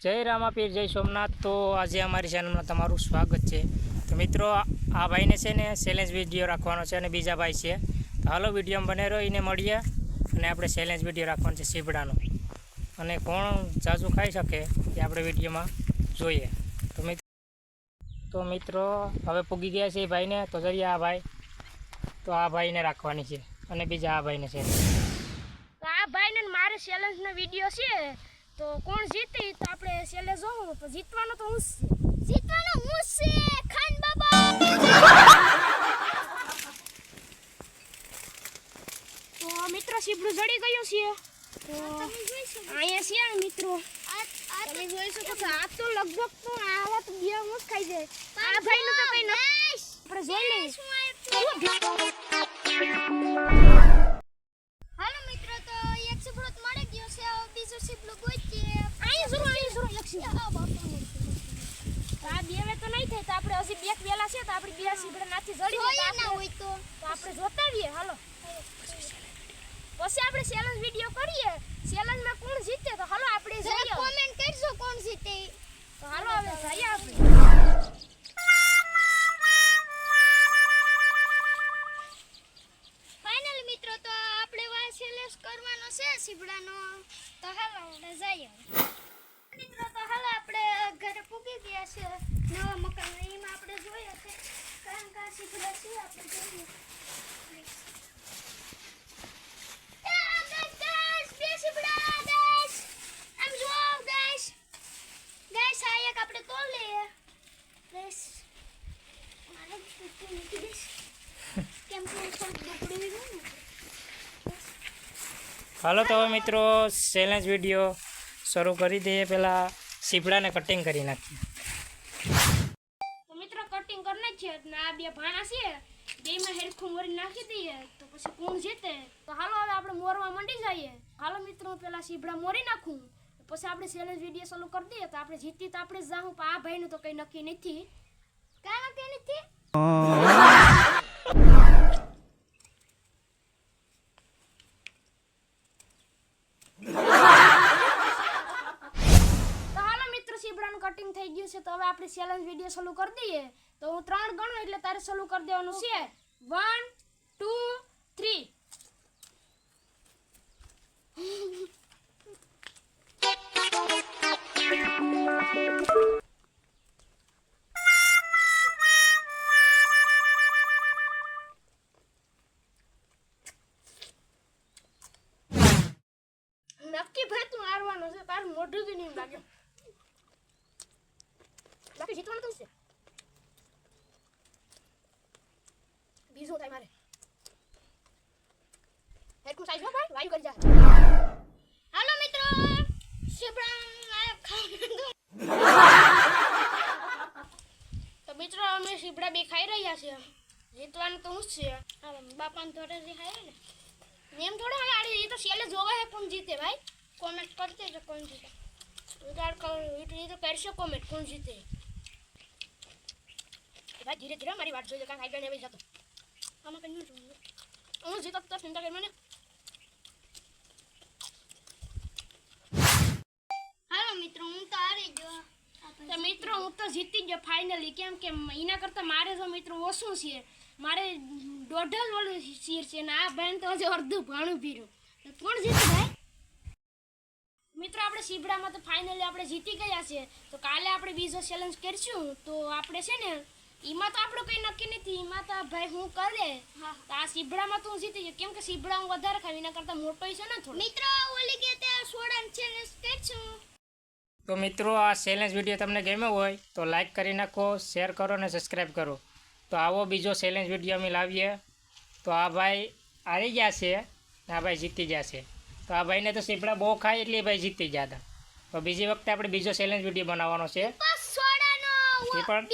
જય રામાપીર, જય સોમનાથ. તો આજે અમારી ચેનલમાં તમારું સ્વાગત છે. તો મિત્રો, આ ભાઈને છે ને ચેલેન્જ વીડિયો રાખવાનો છે અને બીજા ભાઈ છે. તો હાલો વીડિયો બને રહ્યો એને મળીએ અને આપણે ચેલેન્જ વીડિયો રાખવાનો છે સીબડાનો અને કોણ જાજુ ખાઈ શકે એ આપણે વિડીયોમાં જોઈએ. તો મિત્રો તો મિત્રો, હવે પૂગી ગયા છે એ ભાઈને. તો જઈએ આ ભાઈ. તો આ ભાઈને રાખવાની છે અને બીજા આ ભાઈને છે. આ ભાઈને મારે ચેલેન્જનો વીડિયો છે. તો કોણ જીતે તો આપણે છેલ્લે જોવું તો જીતવાનો તો હું છે. જીતવાનો હું છે ખાન બાબા! તો મિત્રો સીબડું જડી ગયું છે. તો અહીંયા છે મિત્રો. તમે જોઈ શકો છો આ તો લગભગ તો આવા તો બે મુસ ખાઈ જાય. આ ભાઈનું તો કઈ નથી આપણે જોઈ લઈએ. આ બાપા આ બે વે તો નહીં થાય તો આપણે હજી બે વેલા છે તો આપણે બે સીબડા નાથી જડી જોયા ના હોય તો તો આપણે જોતા આવીએ હાલો પછી આપણે ચેલેન્જ વિડિયો કરીએ ચેલેન્જમાં કોણ જીતે તો હાલો આપણે જરા જઈએ કોમેન્ટ કરજો કોણ જીતે તો હાલો હવે જઈએ આપણે ફાઇનલ મિત્રો તો આપણે વા સેલેસ કરવાનો છે સીપડાનો તો હાલો આપણે જઈએ મિત્રો તો હાલો આપણે ઘરે પૂગી ગયા છે નવા મકાન એમાં આપણે જોઈએ છે કારણ કે આ સીપડા છે આપણે જોઈએ આ guys, guys, બે સીપડા, guys. આમ જુઓ, guys. Guys, આ એક આપણે તોડ લઈએ. Guys, મારે તૂટી નથી guys. કેમ કે થોડુંક દુબળું રહ્યું ને. હાલો તો હવે મિત્રો ચેલેન્જ વીડિયો શરૂ કરી દઈએ પહેલાં સીપડાને કટિંગ કરી નાખીએ. તો મિત્રો કટિંગ કરી નાખીએ અને આ બે ભાણા છે બેમાં હેરખું મોરી નાખી દઈએ. તો પછી કોણ જીતે તો. હાલો હવે આપણે મોરવા મંડી જઈએ. હાલો મિત્રો પેલા સીબડા મોરી નાખું. પછી આપણે ચેલેન્જ વીડિયો ચાલુ કરી દઈએ. તો આપણે જીતી તો આપણે જ જાઉં પણ આ ભાઈનું તો કંઈ નક્કી નથી. કારણ નક્કી નથી તો હાલો મિત્રો સીબડાનું કટિંગ થઈ ગયું છે તો હવે આપણે ચેલેન્જ વીડિયો ચાલુ કરી દઈએ. તો હું ત્રણ ગણું એટલે તારે ચાલુ કરી દેવાનું છે. વન ટુ થ્રી નક્કી ભાઈ તું હારવાનો છે. તારું મોઢું બી નહીં લાગે. બાકી જીતવાનું તું છે. બીજું થાય મારે હેડકું સાઈઝ હો ભાઈ, વાયુ કરી જા. હાલો મિત્રો ખાવાનું. તો મિત્રો, અમે સીપડા બે ખાઈ રહ્યા છે જીતવાનું તો હું જ છે બાપાને થોડે ખાય ને. એમ થોડો હવે એ તો છેલ્લે જોવે હે કોણ જીતે ભાઈ. કોમેન્ટ કરી દેજો કોણ જીતે. તો કરશે કોમેન્ટ કોણ જીતે. ભાઈ ધીરે ધીરે મારી વાત જોઈ કાંઈ આગળ નહીં જતો. આમાં કંઈ ન જોઈએ હું જીતો તો ચિંતા કરી મને. હાલો મિત્રો હું તો હારી ગયો. તો મિત્રો હું તો જીતી ગયો ફાઇનલી કેમ કે એના કરતાં મારે તો મિત્રો ઓછું છે. મારે દોઢ જ ઓલું શીર છે ને આ બેન તો હજી અડધું ભાણું ભીરું. તો કોણ જીતે ભાઈ? મિત્રો આપણે શિબડામાં તો ફાઇનલી આપણે જીતી ગયા છે. તો કાલે આપણે બીજો ચેલેન્જ કરીશું. તો આપણે છે ને એમાં તો આપણું કંઈ નક્કી નથી. એમાં તો આ ભાઈ હું કરે. હા. તો આ સીબડામાં તો હું જીતી ગયો. કેમ કે સીબડા હું વધારે ખાવી એના કરતા મોટો છે ને થોડો. મિત્રો ઓલી કે તે છે ચેલેન્જ કરશું. તો મિત્રો આ ચેલેન્જ વીડિયો તમને ગમ્યો હોય તો લાઈક કરી નાખો શેર કરો અને સબસ્ક્રાઈબ કરો. તો આવો બીજો ચેલેન્જ વીડિયો અમે લાવીએ. તો આ ભાઈ હારી ગયા છે ને આ ભાઈ જીતી ગયા છે. તો આ ભાઈને તો સીપડા બહુ ખાય એટલે ભાઈ જીતી ગયા હતા. તો બીજી વખતે આપણે બીજો ચેલેન્જ વીડિયો બનાવવાનો છે. એ પણ